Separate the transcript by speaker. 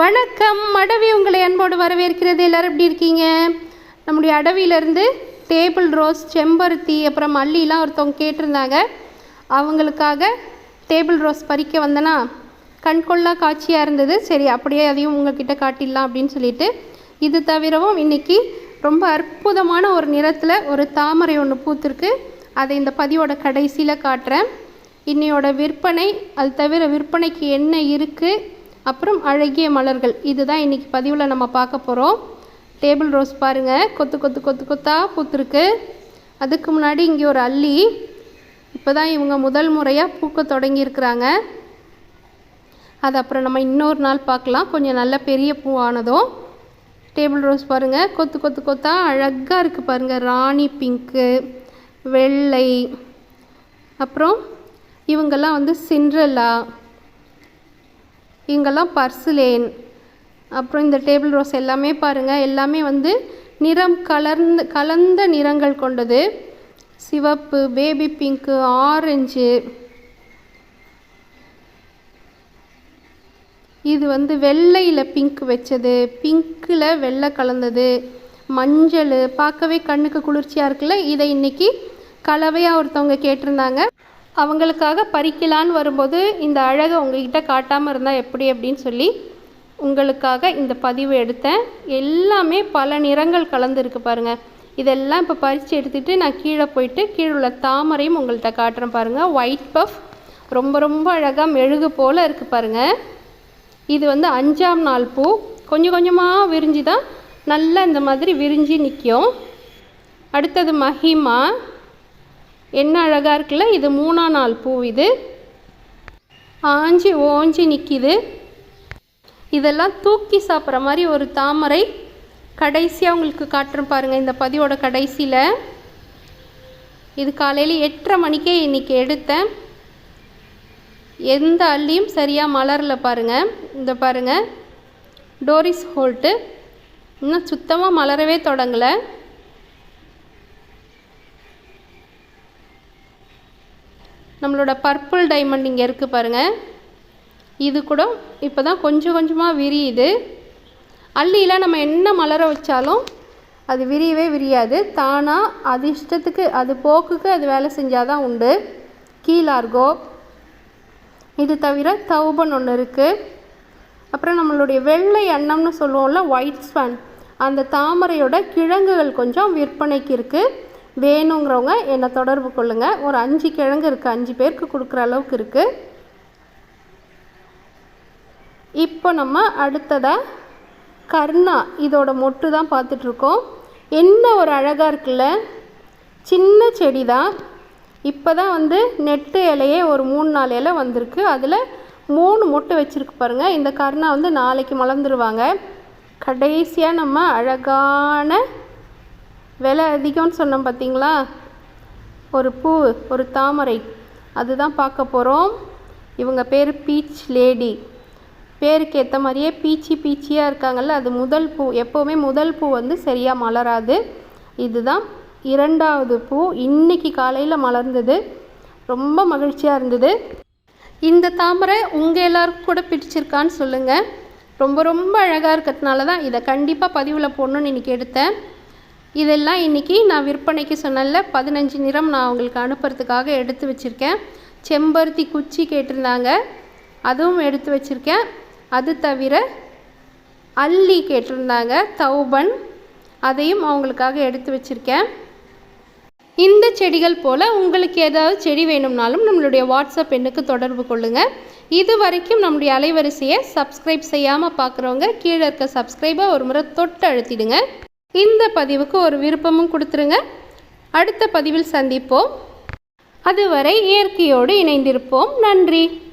Speaker 1: வணக்கம். அடவி உங்களை அன்போடு வரவேற்கிறது. எல்லோரும் எப்படி இருக்கீங்க? நம்முடைய அடவியிலேருந்து டேபிள் ரோஸ் செம்பருத்தி அப்புறம் மல்லிலாம் ஒருத்தவங்க கேட்டிருந்தாங்க. அவங்களுக்காக டேபிள் ரோஸ் பறிக்க வந்தனா கண்கொள்ளா காட்சியாக இருந்தது. சரி அப்படியே அதையும் உங்ககிட்ட காட்டிடலாம் அப்படின்னு சொல்லிட்டு இது தவிரவும் இன்றைக்கி ரொம்ப அற்புதமான ஒரு நிறத்தில் ஒரு தாமரை ஒன்று பூத்திருக்கு. அதை இந்த பதிவோட கடைசியில் காட்டுறேன். இன்னையோட விற்பனை அது தவிர விற்பனைக்கு என்ன இருக்குது அப்புறம் அழகிய மலர்கள். இதுதான் இன்றைக்கி பதிவில் நம்ம பார்க்க போகிறோம் டேபிள் ரோஸ் பாருங்கள் கொத்து கொத்து கொத்து கொத்தாக பூத்துருக்கு. அதுக்கு முன்னாடி இங்கே ஒரு அல்லி இப்போ தான் இவங்க முதல் முறையாக பூக்க தொடங்கியிருக்கிறாங்க. அது அப்புறம் நம்ம இன்னொரு நாள் பார்க்கலாம். கொஞ்சம் நல்ல பெரிய பூவானதும் டேபிள் ரோஸ் பாருங்கள் கொத்து கொத்து கொத்தா அழகாக இருக்குது பாருங்கள் ராணி பிங்க்கு வெள்ளை. அப்புறம் இவங்கெல்லாம் வந்து சிண்ட்ரெல்லா இங்கெல்லாம் பர்சிலேன். அப்புறம் இந்த டேபிள் ரோஸ் எல்லாமே பாருங்கள் எல்லாமே வந்து நிறம் கலர்ந்து கலந்த நிறங்கள் கொண்டது. சிவப்பு பேபி பிங்க்கு ஆரஞ்சு. இது வந்து வெள்ளையில் பிங்க் வச்சது. பிங்க்கில் வெள்ளை கலந்தது. மஞ்சள். பார்க்கவே கண்ணுக்கு குளிர்ச்சியாக இருக்குல்ல? இதை இன்னைக்கு கலவையாக ஒருத்தவங்க கேட்டிருந்தாங்க. அவங்களுக்காக பறிக்கலான்னு வரும்போது இந்த அழகை உங்ககிட்ட காட்டாமல் இருந்தால் எப்படி அப்படின்னு சொல்லி உங்களுக்காக இந்த பதிவு எடுத்தேன். எல்லாமே பல நிறங்கள் கலந்துருக்கு பாருங்கள் இதெல்லாம் இப்போ பறித்து எடுத்துகிட்டு நான் கீழே போயிட்டு கீழே உள்ள தாமரையும் உங்கள்கிட்ட காட்டுறேன் பாருங்கள் ஒயிட் பஃப் ரொம்ப ரொம்ப அழகாக மெழுகு போல் இருக்குது பாருங்கள் இது வந்து அஞ்சாம் நாள் பூ. கொஞ்சம் கொஞ்சமாக விரிஞ்சு தான் நல்லா இந்த மாதிரி விரிஞ்சு நிற்கும் அடுத்தது மஹிமா என்ன அழகாக இருக்குல்ல? இது மூணாம் நாள் பூ இது. ஆஞ்சி ஓஞ்சி நிற்கிது இதெல்லாம் தூக்கி சாப்பிட்ற மாதிரி ஒரு தாமரை கடைசியாக உங்களுக்கு காட்டுறேன் பாருங்கள் இந்த பதிவோட கடைசியில். இது காலையில் எட்டரை மணிக்கே இன்றைக்கி எடுத்தேன். எந்த அள்ளியும் சரியாக மலரல பாருங்கள் இந்த பாருங்கள் டோரிஸ் ஹோல்ட்டு. இன்னும் சுத்தமாக மலரவே தொடங்கலை. நம்மளோட பர்பிள் டைமண்ட் இங்கே இருக்குது பாருங்கள் இது கூட இப்போ தான் கொஞ்சம் கொஞ்சமாக விரியுது. அள்ளியில் நம்ம என்ன மலர வச்சாலும் அது விரியவே விரியாது. தானாக அது இஷ்டத்துக்கு அது போக்குக்கு அது வேலை செஞ்சால் தான் உண்டு கீழார்கோ இது தவிர தௌபன் ஒன்று இருக்குது அப்புறம் நம்மளுடைய வெள்ளை எண்ணம்னு சொல்லுவோம்ல ஒயிட் ஸ்வான் அந்த தாமரையோட கிழங்குகள் கொஞ்சம் விற்பனைக்கு இருக்குது வேணுங்கிறவங்க என்னை தொடர்பு கொள்ளுங்கள் ஒரு அஞ்சு கிழங்கு இருக்குது அஞ்சு பேருக்கு கொடுக்குற அளவுக்கு இருக்குது இப்போ நம்ம அடுத்ததாக கர்ணா இதோட மொட்டு தான் பார்த்துட்ருக்கோம். என்ன ஒரு அழகாக இருக்குல்ல? சின்ன செடி தான். இப்போ தான் வந்து நெட்டு இலையே ஒரு மூணு நாலு இலை வந்திருக்கு. அதில் மூணு மொட்டு வச்சுருக்கு பாருங்கள் இந்த கருணா வந்து நாளைக்கு மலர்ந்துருவாங்க. கடைசியாக நம்ம அழகான விலை அதிகம்னு சொன்னோம் பார்த்தீங்களா? ஒரு பூ ஒரு தாமரை. அதுதான் பார்க்க போகிறோம் இவங்க பேர் பீச் லேடி. பேருக்கு ஏற்ற மாதிரியே பீச்சி பீச்சியாக இருக்காங்கல்ல அது முதல் பூ. எப்போவுமே முதல் பூ வந்து சரியாக மலராது. இதுதான் இரண்டாவது பூ. இன்னைக்கு காலையில் மலர்ந்தது. ரொம்ப மகிழ்ச்சியாக இருந்தது. இந்த தாமரை உங்கள் எல்லாருக்கும் கூட பிடிச்சிருக்கான்னு சொல்லுங்கள் ரொம்ப ரொம்ப அழகாக இருக்கிறதுனால தான் இதை கண்டிப்பாக பதிவில் போடணும்னு இன்றைக்கி எடுத்தேன். இதெல்லாம் இன்றைக்கி நான் விற்பனைக்கு சொன்னல பதினஞ்சு நிறம் நான் உங்களுக்கு அனுப்புறதுக்காக எடுத்து வச்சுருக்கேன். செம்பருத்தி குச்சி கேட்டிருந்தாங்க அதுவும் எடுத்து வச்சுருக்கேன். அது தவிர அல்லி கேட்டிருந்தாங்க தௌபன் அதையும் அவங்களுக்காக எடுத்து வச்சுருக்கேன். இந்த செடிகள் போல் உங்களுக்கு ஏதாவது செடி வேணும்னாலும் நம்மளுடைய வாட்ஸ்அப் எண்ணுக்கு தொடர்பு கொள்ளுங்கள் இது வரைக்கும் நம்முடைய அலைவரிசையை சப்ஸ்கிரைப் செய்யாமல் பார்க்குறவங்க கீழே இருக்க சப்ஸ்கிரைபை ஒரு முறை தொட்டு அழுத்திடுங்க இந்த பதிவுக்கு ஒரு விருப்பமும் கொடுத்துருங்க. அடுத்த பதிவில் சந்திப்போம். அதுவரை இயற்கையோடு இணைந்திருப்போம். நன்றி.